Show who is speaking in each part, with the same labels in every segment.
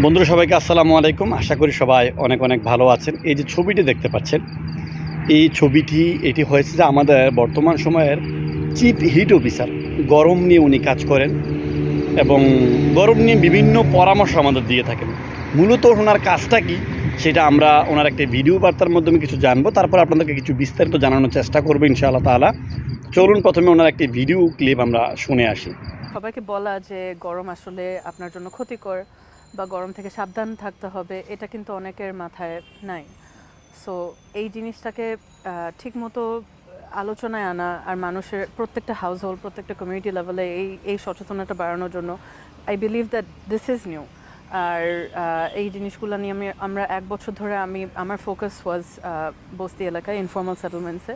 Speaker 1: বন্ধুরা, সবাইকে আসসালামু আলাইকুম। আশা করি সবাই অনেক অনেক ভালো আছেন। এই যে ছবিটি দেখতে পাচ্ছেন, এই ছবিটি, এটি হয়েছে যে আমাদের বর্তমান সময়ের চিফ হিট অফিসার। গরম নিয়ে উনি কাজ করেন এবং গরম নিয়ে বিভিন্ন পরামর্শ আমাদের দিয়ে থাকেন। মূলত ওনার কাজটা কি, সেটা আমরা ওনার একটা ভিডিও বার্তার মাধ্যমে কিছু জানব। তারপর আপনাদেরকে কিছু বিস্তারিত জানানোর চেষ্টা করব ইনশাআল্লাহ তাআলা। চলুন প্রথমে ওনার একটি ভিডিও ক্লিপ আমরা শুনে আসি।
Speaker 2: সবাইকে বলা যে গরম আসলে আপনার জন্য ক্ষতিকর। বা গরম থেকে সাবধান থাকতে হবে, এটা কিন্তু অনেকের মাথায় নাই। সো এই জিনিসটাকে ঠিক মতো আলোচনায় আনা আর মানুষের প্রত্যেকটা হাউস হোল্ড প্রত্যেকটা কমিউনিটি লেভেলে এই এই সচেতনতা বাড়ানোর জন্য I believe that this is new আর এই জিনিসগুলো নিয়ে আমি, আমরা এক বছর ধরে আমি, আমার ফোকাস ওয়াজ বস্তি এলাকায় ইনফর্মাল সেটেলমেন্টসে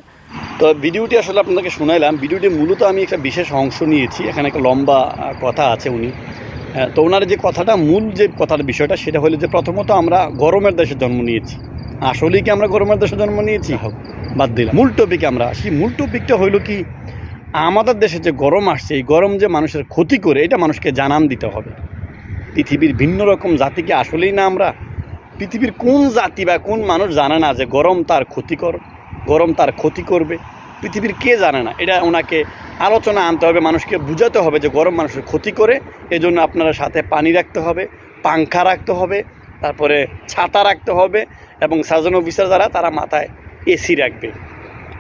Speaker 1: তো ভিডিওটি আসলে আপনাকে শোনাইলাম। ভিডিওটি মূলত আমি একটা বিশেষ অংশ নিয়েছি। এখানে একটা লম্বা কথা আছে উনি। তো ওনার যে কথাটা মূল যে কথার বিষয়টা সেটা হলো যে প্রথমত আমরা গরমের দেশে জন্ম নিয়েছি। আসলেই কি আমরা গরমের দেশে জন্ম নিয়েছি? বাদ দিলাম। মূল টপিকে আমরা আসি। মূল টপিকটা হইল কি আমাদের দেশে যে গরম আসছে এই গরম যে মানুষের ক্ষতি করে এটা মানুষকে জানান দিতে হবে। পৃথিবীর ভিন্ন রকম জাতিকে আসলেই না আমরা পৃথিবীর কোন জাতি বা কোন মানুষ জানে না যে গরম তার ক্ষতিকর গরম তার ক্ষতি করবে? পৃথিবীর কে জানে না? এটা ওনাকে আলোচনা আনতে হবে, মানুষকে বুঝাতে হবে যে গরম মানুষের ক্ষতি করে, এজন্য আপনারা সাথে পানি রাখতে হবে, পাংখা রাখতে হবে, তারপরে ছাতা রাখতে হবে এবং সার্জন অফিসার যারা, তারা মাথায় এসি রাখবে।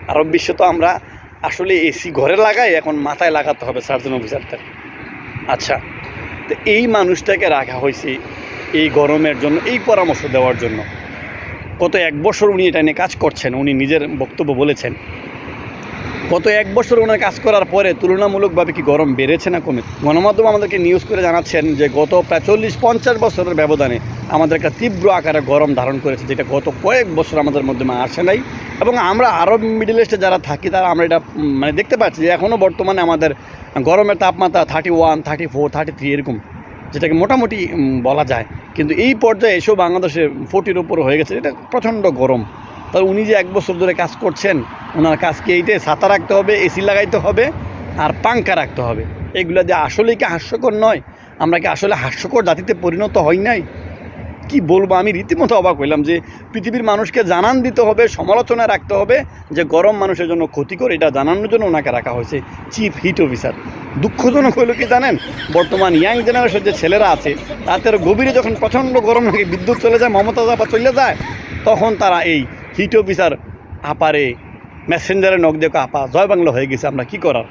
Speaker 1: আরব বিশ্ব তো আমরা আসলে এসি ঘরে লাগাই, এখন মাথায় লাগাতে হবে সার্জন অফিসারদের। আচ্ছা তো এই মানুষটাকে রাখা হয়েছে এই গরমের জন্য, এই পরামর্শ দেওয়ার জন্য। গত এক বছর উনি এটা নিয়ে কাজ করছেন, উনি নিজের বক্তব্য বলেছেন। গত এক বছর ওনার কাজ করার পরে তুলনামূলকভাবে কি গরম বেড়েছে না কমে? গণমাধ্যম আমাদেরকে নিউজ করে জানাচ্ছেন যে গত প্রায় চল্লিশ পঞ্চাশ বছরের ব্যবধানে আমাদের একটা তীব্র আকারে গরম ধারণ করেছে, যেটা গত কয়েক বছর আমাদের মধ্যে আসে নাই। এবং আমরা আরব মিডল ইস্টে যারা থাকি, তারা আমরা এটা মানে দেখতে পাচ্ছি যে এখনও বর্তমানে আমাদের গরমের তাপমাত্রা thirty one thirty four thirty three এরকম, যেটাকে মোটামুটি বলা যায়। কিন্তু এই পর্যায়ে এসেও বাংলাদেশে ফোর্টির উপর হয়ে গেছে, এটা প্রচণ্ড গরম। তাই উনি যে এক বছর ধরে কাজ করছেন, ওনার কাজকে এইটাই ছাতা রাখতে হবে, এসি লাগাইতে হবে, আর পাঙ্খা রাখতে হবে। এগুলো যে আসলেই কি হাস্যকর নয়? আমরা কি আসলে হাস্যকর জাতিতে পরিণত হই নাই? কি বলব? আমি রীতিমতো অবাক হইলাম যে পৃথিবীর মানুষকে জানান দিতে হবে, সমালোচনা রাখতে হবে যে গরম মানুষের জন্য ক্ষতিকর, এটা জানানোর জন্য ওনাকে রাখা হয়েছে চিফ হিট অফিসার। দুঃখজনক হইল কি জানেন? বর্তমান ইয়াং জেনারেশন যে ছেলেরা আছে, তাদের গভীরে যখন প্রচণ্ড গরম লাগে বিদ্যুৎ চলে যায় মমতা আপা চলে যায়, তখন তারা এই হিট অফিসার আপারে মেসেঞ্জারে নক দেখো আপা জয় বাংলা হয়ে গেছে আমরা কি করার